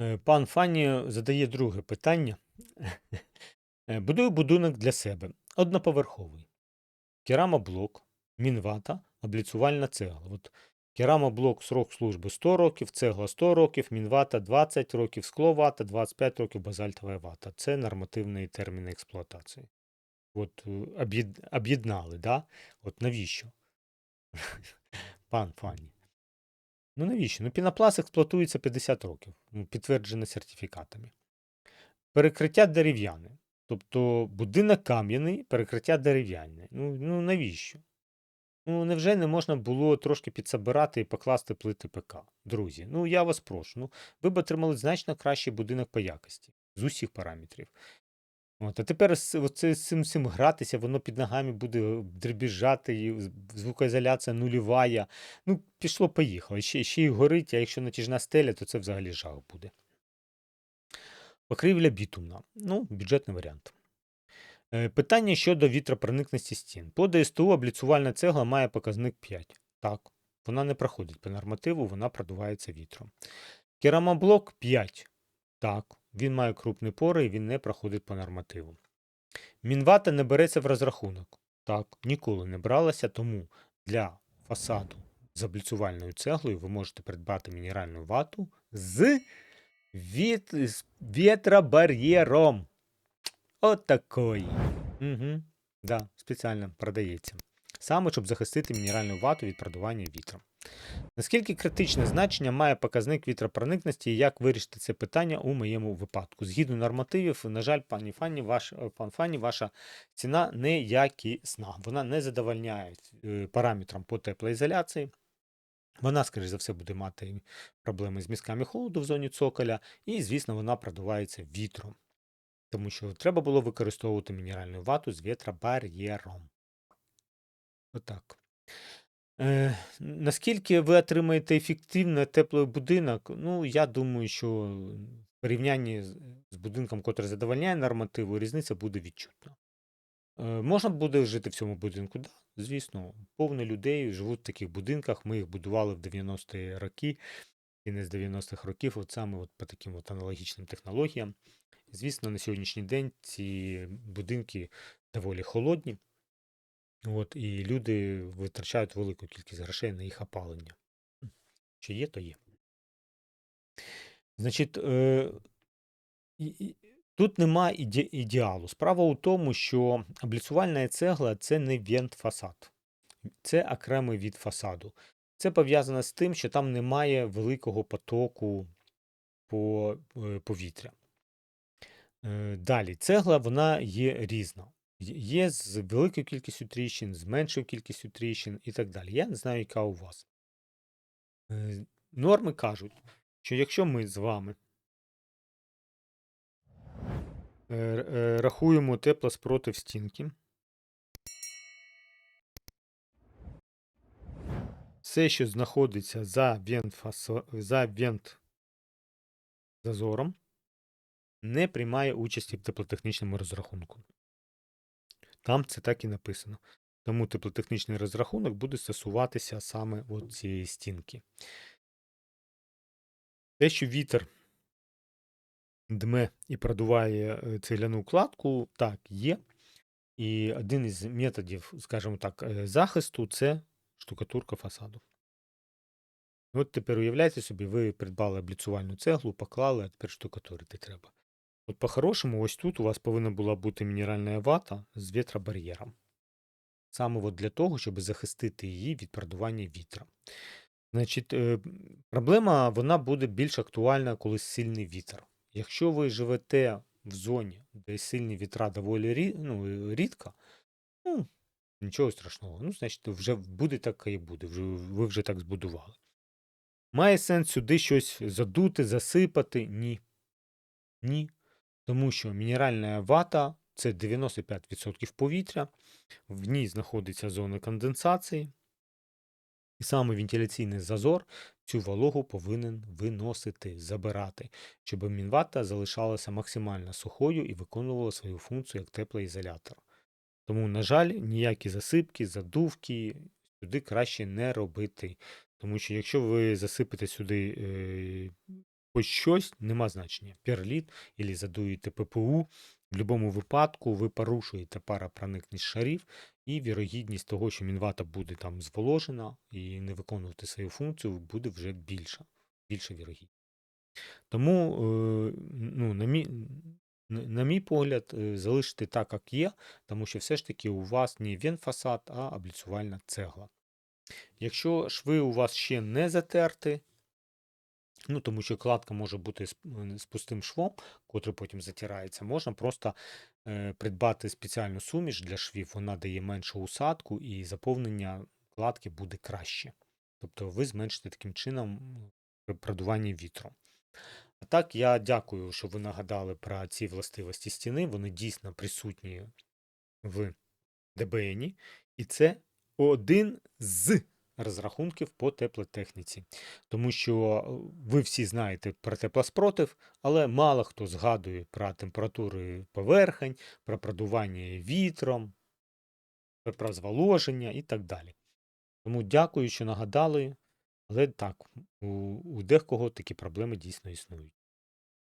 Е, Пан Фанні задає друге питання. Е, Будую будинок для себе. Одноповерховий. Керамоблок, мінвата, обліцувальна цегла. От керамоблок срок служби 100 років, цегла 100 років, мінвата 20 років, скловата, 25 років, базальтова вата. Це нормативний термін експлуатації. От е, об'єд- об'єднали, да? От навіщо? Пан Фанні. Ну навіщо? Ну пінопласт експлуатується 50 років, ну, підтверджено сертифікатами. Перекриття дерев'яне. Тобто будинок кам'яний, перекриття дерев'яне. Ну, ну навіщо? Ну, невже не можна було трошки підсобирати і покласти плити ПК? Друзі, ну я вас прошу. Ну, ви б отримали значно кращий будинок по якості з усіх параметрів. От, а тепер з, оце, з цим всім гратися, воно під ногами буде дребіжати, звукоізоляція нульова. Ну, пішло, поїхало. Ще, ще й горить, а якщо натяжна стеля, то це взагалі жах буде. Покрівля бітумна. Ну, бюджетний варіант. Е, Питання щодо вітропроникності стін. По ДСТУ обліцувальна цегла має показник 5. Так, вона не проходить по нормативу, вона продувається вітром. Керамоблок 5. Так, він має крупні пори і він не проходить по нормативу. Мінвата не береться в розрахунок. Так, ніколи не бралася, тому для фасаду з обліцувальною цеглою ви можете придбати мінеральну вату з, віт... з вітробар'єром. От такої. Угу. Да, спеціально продається. Саме, щоб захистити мінеральну вату від продування вітром. Наскільки критичне значення має показник вітропроникності і як вирішити це питання у моєму випадку? Згідно нормативів, на жаль, пані Фанні, ваш, пан Фанні, ваша ціна неякісна. Вона не задовольняє е, параметрам по теплоізоляції. Вона, скоріш за все, буде мати проблеми з мізками холоду в зоні цоколя, і, звісно, вона продувається вітром. Тому що треба було використовувати мінеральну вату з вітробар'єром. Отак. Е, наскільки ви отримаєте ефективно теплий будинок? Ну, я думаю, що в порівнянні з, будинком, який задовольняє нормативу, різниця буде відчутна. Е, можна буде жити в цьому будинку? Да, звісно, повно людей живуть в таких будинках. Ми їх будували в 90-ті роки, кінець 90-х років, от саме от по таким от аналогічним технологіям. Звісно, на сьогоднішній день ці будинки доволі холодні. От, і люди витрачають велику кількість грошей на їх опалення. Що є, то є. Значить, е, тут нема іде, ідеалу. Справа у тому, що обліцувальна цегла це не вент-фасад, це окремий від фасаду. Це пов'язано з тим, що там немає великого потоку по е, повітря. Е, Далі, цегла вона є різна. Є з великою кількістю тріщин, з меншою кількістю тріщин і так далі. Я не знаю, яка у вас. Е, Норми кажуть, що якщо ми з вами е, е, рахуємо теплоспротив стінки, все, що знаходиться за вент зазором, не приймає участі в теплотехнічному розрахунку. Там це так і написано. Тому теплотехнічний розрахунок буде стосуватися саме цієї стінки. Те, що вітер дме і продуває е, цегляну кладку, так, є. І один із методів, скажімо так, е, захисту це штукатурка фасаду. От тепер уявляйте собі, ви придбали обліцувальну цеглу, поклали, а тепер штукатурити треба. От по-хорошому, ось тут у вас повинна була бути мінеральна вата з вітробар'єром. Саме от для того, щоб захистити її від продування вітра. Значить, е, проблема вона буде більш актуальна, коли сильний вітер. Якщо ви живете в зоні, де сильні вітра доволі ну, е, рідко, ну, нічого страшного. Ну, значить, вже буде так і буде. Вже, ви вже так збудували. Має сенс сюди щось задути, засипати? Ні. Ні. Тому що мінеральна вата це 95% повітря, в ній знаходиться зона конденсації, і саме вентиляційний зазор цю вологу повинен виносити, забирати, щоб мінвата залишалася максимально сухою і виконувала свою функцію як теплоізолятор. Тому, на жаль, ніякі засипки, задувки сюди краще не робити. Тому що якщо ви засипете сюди е, хоч щось, нема значення. Перліт або задуєте ППУ. В будь-якому випадку ви порушуєте паропроникність шарів, і вірогідність того, що мінвата буде там зволожена і не виконувати свою функцію, буде вже більша. Більша вірогідність. Тому, е, ну, на мій, на мій погляд, е, залишити так, як є, тому що все ж таки у вас не венфасад, а обліцювальна цегла. Якщо шви у вас ще не затерті, ну тому що кладка може бути з, пустим швом, котрий потім затирається, можна просто е, придбати спеціальну суміш для швів, вона дає меншу усадку і заповнення кладки буде краще. Тобто ви зменшите таким чином продування вітру. А так, я дякую, що ви нагадали про ці властивості стіни. Вони дійсно присутні в ДБНі, і це один з розрахунків по теплотехніці. Тому що е, ви всі знаєте про теплоспротив, але мало хто згадує про температури поверхень, про продування вітром, про- зволоження і так далі. Тому дякую, що нагадали. Але так, у, у декого такі проблеми дійсно існують.